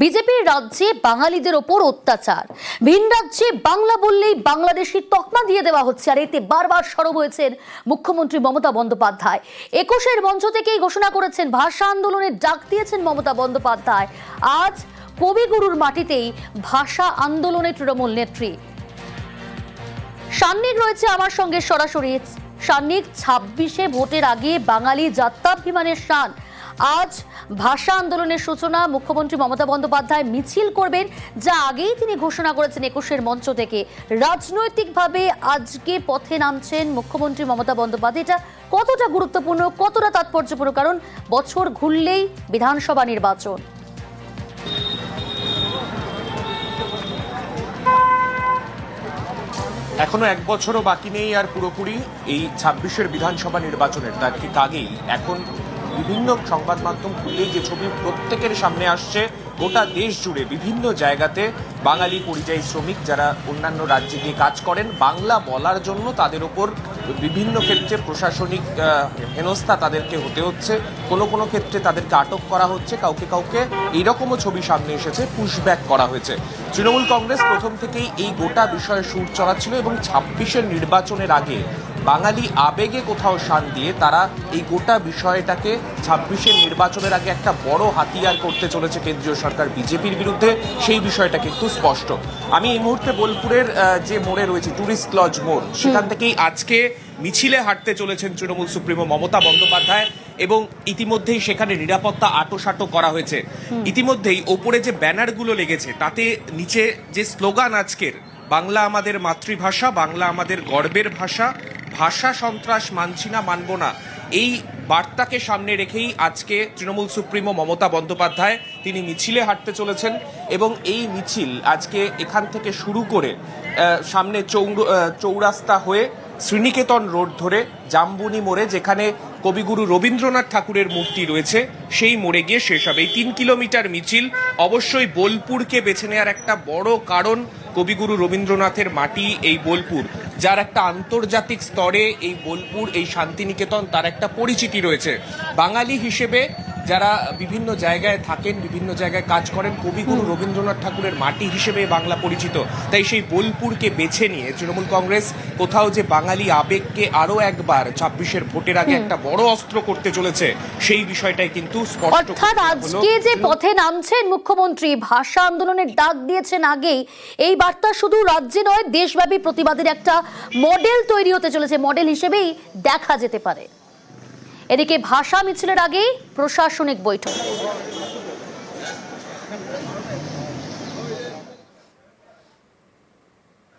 বিজেপির রাজ্যে বাঙালিদের ওপর অত্যাচার। ভিন রাজ্যে বাংলা বললেই বাংলাদেশি তকমা দিয়ে দেওয়া হচ্ছে, আর এতে বারবার সরব হয়েছেন মুখ্যমন্ত্রী মমতা বন্দ্যোপাধ্যায়। একুশের মঞ্চ থেকেই ঘোষণা করেছেন, ভাষা আন্দোলনের ডাক দিয়েছেন মমতা বন্দ্যোপাধ্যায়। আজ কবিগুরুর মাটিতেই ভাষা আন্দোলনে তৃণমূল নেত্রী। সান্নিক রয়েছে আমার সঙ্গে সরাসরি। সান্নিক, ছাব্বিশে ভোটের আগে বাঙালি যাত্রাভিমানের শান আজ ভাষা আন্দোলনের সূচনা মুখ্যমন্ত্রী মমতা বন্দ্যোপাধ্যায় মিছিল করবেন, যা আগেই তিনি ঘোষণা করেছেন একুশের মঞ্চ থেকে। রাজনৈতিকভাবে আজকে পথে নামছেন মুখ্যমন্ত্রী মমতা বন্দ্যোপাধ্যায়। এটা কতটা গুরুত্বপূর্ণ, কতটা তাৎপর্যপূর্ণ? কারণ বছর ঘুরলেই বিধানসভা নির্বাচন। এখনও এক বছরও বাকি নেই আর পুরোপুরি এই ছাব্বিশের বিধানসভা নির্বাচনের। তার ঠিক আগেই এখন বিভিন্ন সংবাদ মাধ্যম খুললেই যে ছবি প্রত্যেকের সামনে আসছে, গোটা দেশ জুড়ে বিভিন্ন জায়গাতে বাঙালি পরিযায়ী শ্রমিক যারা অন্যান্য রাজ্যে গিয়ে কাজ করেন, বাংলা বলার জন্য তাদের ওপর বিভিন্ন ক্ষেত্রে প্রশাসনিক হেনস্থা তাদেরকে হতে হচ্ছে। কোনো কোনো ক্ষেত্রে তাদেরকে আটক করা হচ্ছে, কাউকে কাউকে এইরকমও ছবি সামনে এসেছে পুশব্যাক করা হয়েছে। তৃণমূল কংগ্রেস প্রথম থেকেই এই গোটা বিষয়ে সুর চড়াচ্ছিল এবং ছাব্বিশের নির্বাচনের আগে বাঙালি আবেগে কোথাও শান দিয়ে তারা এই গোটা বিষয়টাকে ছাব্বিশের নির্বাচনের আগে একটা বড় হাতিয়ার করতে চলেছে কেন্দ্রীয় সরকার বিজেপির বিরুদ্ধে সেই বিষয়টা কিন্তু স্পষ্ট। আমি এই মুহূর্তে বোলপুরের যে মোড়ে রয়েছে টুরিস্ট লজ মোড় সেখান থেকেই আজকে মিছিলে হাঁটতে চলেছেন তৃণমূল সুপ্রিমো মমতা বন্দ্যোপাধ্যায় এবং ইতিমধ্যেই সেখানে নিরাপত্তা আটোসাটো করা হয়েছে। ইতিমধ্যেই ওপরে যে ব্যানারগুলো লেগেছে তাতে নিচে যে স্লোগান আজকের বাংলা আমাদের মাতৃভাষা বাংলা আমাদের গর্বের ভাষা ভাষা সন্ত্রাস মানছি না, মানব না। এই বার্তাকে সামনে রেখেই আজকে তৃণমূল সুপ্রিমো মমতা বন্দ্যোপাধ্যায় তিনি মিছিলে হাঁটতে চলেছেন এবং এই মিছিল আজকে এখান থেকে শুরু করে সামনে চৌর- চৌরাস্তা হয়ে শ্রীনিকেতন রোড ধরে জাম্বুনি মোড়ে যেখানে কবিগুরু রবীন্দ্রনাথ ঠাকুরের মূর্তি রয়েছে, সেই মোড়ে গিয়ে শেষ হবে। এই তিন কিলোমিটার মিছিল অবশ্যই বোলপুরকে বেছে নেওয়ার একটা বড় কারণ কবিগুরু রবীন্দ্রনাথের মাটি এই বোলপুর। যার একটা আন্তর্জাতিক স্তরে এই বোলপুর এই শান্তিনিকেতন তার একটা পরিচিতি রয়েছে। বাঙালি হিসেবে যারা বিভিন্ন জায়গায় থাকেন বিভিন্ন জায়গায় কাজ করেন কবিগুরু রবীন্দ্রনাথ ঠাকুরের মাটি হিসেবে বাংলা পরিচিত। তাই সেই বোলপুরকে বেছে নিয়ে তৃণমূল কংগ্রেস কোথাও যে বাঙালি আবেগকে আরও একবার ছাব্বিশের ভোটের আগে একটা বড় অস্ত্র করতে চলেছে সেই বিষয়টাই কিন্তু অর্থাৎ আজকে যে পথে নামছেন মুখ্যমন্ত্রী ভাষা আন্দোলনের ডাক দিয়েছেন আগেই এই বার্তা শুধু রাজ্যে নয় দেশব্যাপী প্রতিবাদের একটা মডেল তৈরি হতে চলেছে। মডেল হিসেবেই দেখা যেতে পারে। এদিকে ভাষা মিছিলের আগেই প্রশাসনিক বৈঠক।